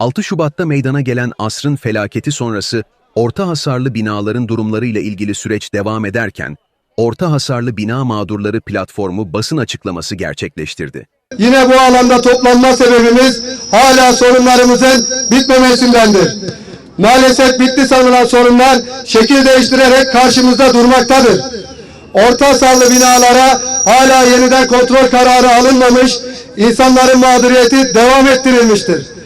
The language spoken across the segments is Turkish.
6 Şubat'ta meydana gelen asrın felaketi sonrası orta hasarlı binaların durumlarıyla ilgili süreç devam ederken, Orta Hasarlı Bina Mağdurları Platformu basın açıklaması gerçekleştirdi. Yine bu alanda toplanma sebebimiz hala sorunlarımızın bitmemesindendir. Maalesef bitti sanılan sorunlar şekil değiştirerek karşımızda durmaktadır. Orta hasarlı binalara hala yeniden kontrol kararı alınmamış, insanların mağduriyeti devam ettirilmiştir.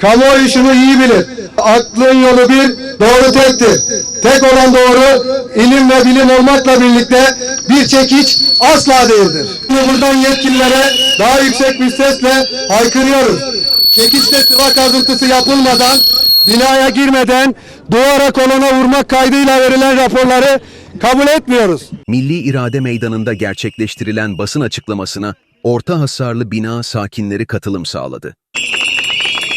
Kamuoyu şunu iyi bilir. Aklın yolu bir, doğru tektir. Tek olan doğru, ilim ve bilim olmakla birlikte bir çekiç asla değildir. Buradan yetkililere daha yüksek bir sesle haykırıyoruz. Çekiçte sıva kazıntısı yapılmadan, binaya girmeden duvara kolona vurmak kaydıyla verilen raporları kabul etmiyoruz. Milli İrade Meydanı'nda gerçekleştirilen basın açıklamasına orta hasarlı bina sakinleri katılım sağladı.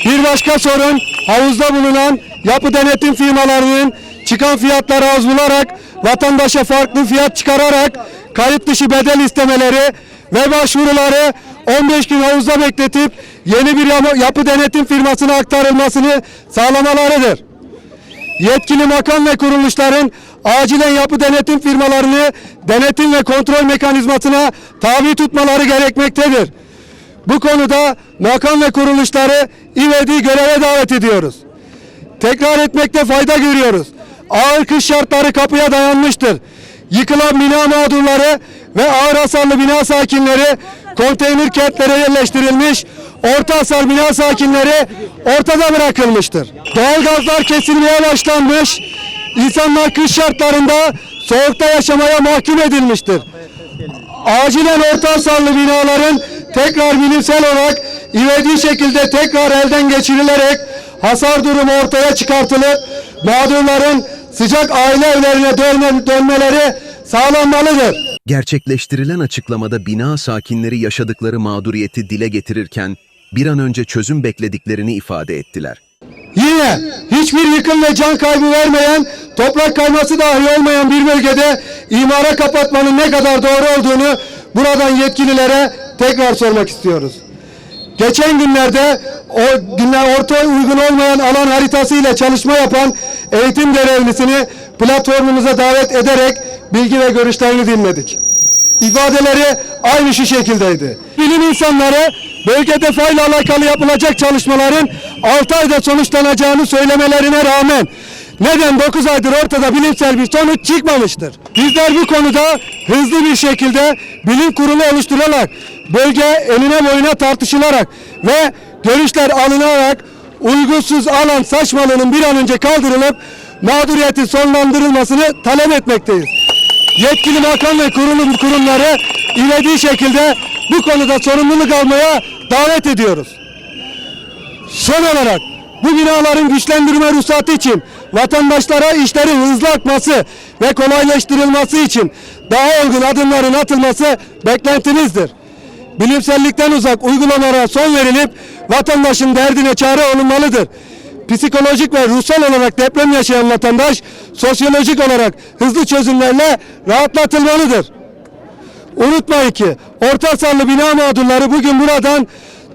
Bir başka sorun havuzda bulunan yapı denetim firmalarının çıkan fiyatları az bularak vatandaşa farklı fiyat çıkararak kayıt dışı bedel istemeleri ve başvuruları 15 gün havuzda bekletip yeni bir yapı- denetim firmasına aktarılmasını sağlamalarıdır. Yetkili makam ve kuruluşların acilen yapı denetim firmalarını denetim ve kontrol mekanizmasına tabi tutmaları gerekmektedir. Bu konuda makam ve kuruluşları ivedi göreve davet ediyoruz. Tekrar etmekte fayda görüyoruz. Ağır kış şartları kapıya dayanmıştır. Yıkılan bina mağdurları ve ağır hasarlı bina sakinleri konteyner kentlere yerleştirilmiş, orta hasar bina sakinleri ortada bırakılmıştır. Doğalgazlar kesilmeye başlanmış, insanlar kış şartlarında soğukta yaşamaya mahkum edilmiştir acilen orta hasarlı binaların tekrar bilimsel olarak ivedi şekilde tekrar elden geçirilerek hasar durumu ortaya çıkartılıp mağdurların sıcak aile evlerine dönme, dönmeleri sağlanmalıdır. Gerçekleştirilen açıklamada bina sakinleri yaşadıkları mağduriyeti dile getirirken bir an önce çözüm beklediklerini ifade ettiler. Yine hiçbir yıkım ve can kaybı vermeyen, toprak kayması dahi olmayan bir bölgede imara kapatmanın ne kadar doğru olduğunu buradan yetkililere tekrar sormak istiyoruz. Geçen günlerde o günler orta uygun olmayan alan haritası ile çalışma yapan eğitim görevlisini platformumuza davet ederek bilgi ve görüşlerini dinledik. İfadeleri aynı şu şekildeydi. Bilim insanları bölgede fayla alakalı yapılacak çalışmaların 6 ayda sonuçlanacağını söylemelerine rağmen neden 9 aydır ortada bilimsel bir sonuç çıkmamıştır? Bizler bu konuda hızlı bir şekilde bilim kurulu oluşturularak, bölge eline boyuna tartışılarak ve görüşler alınarak uygunsuz alan saçmalığının bir an önce kaldırılıp mağduriyetin sonlandırılmasını talep etmekteyiz yetkili makam ve kurulum kurumları ivedi şekilde bu konuda sorumluluk almaya davet ediyoruz. Son olarak bu binaların güçlendirme ruhsatı için vatandaşlara işlerin hızlı akması ve kolaylaştırılması için daha olgun adımların atılması beklentimizdir. Bilimsellikten uzak uygulamalara son verilip vatandaşın derdine çare olunmalıdır. Psikolojik ve ruhsal olarak deprem yaşayan vatandaş sosyolojik olarak hızlı çözümlerle rahatlatılmalıdır. Unutmayın ki orta hasarlı bina mağdurları bugün buradan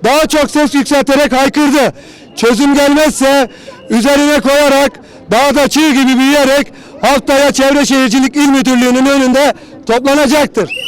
daha çok ses yükselterek haykırdı. Çözüm gelmezse üzerine koyarak dağda çığ gibi büyüyerek haftaya Çevre Şehircilik İl Müdürlüğü'nün önünde toplanacaktır.